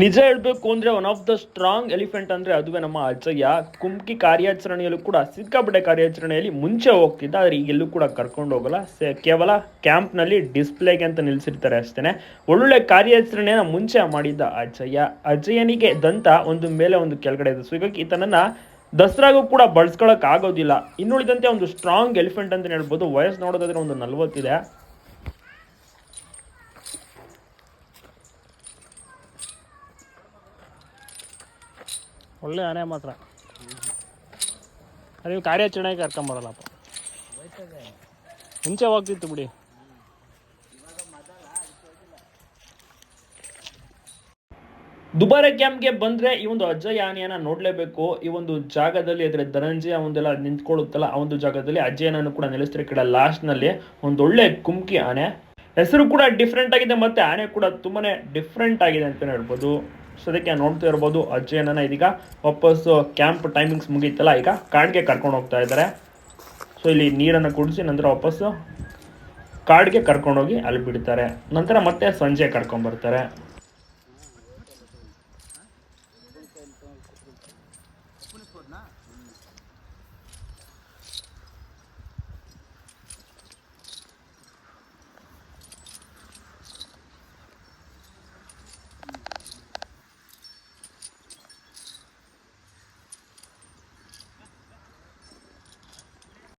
ನಿಜ ಹೇಳಬೇಕು ಅಂದರೆ one of the strong elephant ಅಂದರೆ ಅದುವೇ ನಮ್ಮ ಅಜ್ಜಯ್ಯ. ಕುಮ್ಕಿ ಕಾರ್ಯಾಚರಣೆಯಲ್ಲೂ ಕೂಡ, ಸಿಕ್ಕಾಪಟ್ಟೆ ಕಾರ್ಯಾಚರಣೆಯಲ್ಲಿ ಮುಂಚೆ ಹೋಗ್ತಿದ್ದ, ಆದರೆ ಈಗೆಲ್ಲೂ ಕೂಡ ಕರ್ಕೊಂಡು ಹೋಗಲ್ಲ. ಕೇವಲ ಕ್ಯಾಂಪ್ನಲ್ಲಿ ಡಿಸ್ಪ್ಲೇಗೆ ಅಂತ ನಿಲ್ಲಿಸಿರ್ತಾರೆ ಅಷ್ಟೇ ಒಳ್ಳೊಳ್ಳೆ ಕಾರ್ಯಾಚರಣೆಯನ್ನು ಮುಂಚೆ ಮಾಡಿದ್ದ ಅಜ್ಜಯ್ಯ. ಅಜ್ಜಯ್ಯನಿಗೆ ದಂತ ಒಂದು ಮೇಲೆ ಒಂದು ಕೆಳಗಡೆ ಇದೆ. ಸೊ ಹೀಗಾಗಿ ಈತನನ್ನು ದಸರಾಗೂ ಕೂಡ ಬಳಸ್ಕೊಳಕ್ ಆಗೋದಿಲ್ಲ. ಇನ್ನುಳಿದಂತೆ ಒಂದು ಸ್ಟ್ರಾಂಗ್ ಎಲಿಫೆಂಟ್ ಅಂತ ಹೇಳ್ಬೋದು. ವಯಸ್ಸು ನೋಡೋದಾದ್ರೆ ಒಂದು ನಲ್ವತ್ತಿದೆ. ಒಳ್ಳೆ ಆನೆ ಮಾತ್ರ. ನೀವು ಕಾರ್ಯಾಚರಣೆಗೆ ಕರ್ಕೊಂಬರಲ್ಲಪ್ಪ ಮುಂಚೆ ಹೋಗ್ತಿತ್ತು ಬಿಡಿ. ದುಬಾರೆ ಕ್ಯಾಂಪ್ಗೆ ಬಂದ್ರೆ ಈ ಒಂದು ಅಜ್ಜಯ್ಯ ಆನೆಯನ್ನ ನೋಡ್ಲೇಬೇಕು. ಈ ಒಂದು ಜಾಗದಲ್ಲಿ ಅದ್ರ ಧನಂಜಯ ಒಂದೆಲ್ಲ ನಿಂತ್ಕೊಳ್ಳುತ್ತಲ್ಲ, ಆ ಒಂದು ಜಾಗದಲ್ಲಿ ಅಜ್ಜಯ್ಯನನ್ನು ಕೂಡ ನಿಲ್ಲಿಸ್ತಾರೆ ಕಡೆ ಲಾಸ್ಟ್ನಲ್ಲಿ ಒಂದೊಳ್ಳೆ ಕುಮ್ಕಿ ಆನೆ. ಹೆಸರು ಕೂಡ ಡಿಫ್ರೆಂಟ್ ಆಗಿದೆ, ಮತ್ತೆ ಆನೆ ಕೂಡ ತುಂಬಾನೇ ಡಿಫ್ರೆಂಟ್ ಆಗಿದೆ ಅಂತ ಹೇಳ್ಬೋದು. ಸೊ ಅದಕ್ಕೆ ನೋಡ್ತಾ ಇರ್ಬೋದು ಅಜ್ಜಯ್ಯನನ್ನ ಇದೀಗ ವಾಪಸ್ ಕ್ಯಾಂಪ್ ಟೈಮಿಂಗ್ಸ್ ಮುಗೀತಲ್ಲ, ಈಗ ಕಾಡಿಗೆ ಕರ್ಕೊಂಡು ಹೋಗ್ತಾ ಇದ್ದಾರೆ. ಸೊ ಇಲ್ಲಿ ನೀರನ್ನು ಕುಡಿಸಿ ನಂತರ ವಾಪಸ್ ಕಾಡಿಗೆ ಕರ್ಕೊಂಡೋಗಿ ಅಲ್ಲಿ ಬಿಡ್ತಾರೆ. ನಂತರ ಮತ್ತೆ ಸಂಜೆ ಕರ್ಕೊಂಬರ್ತಾರೆ ಬರ್ತಾರೆ.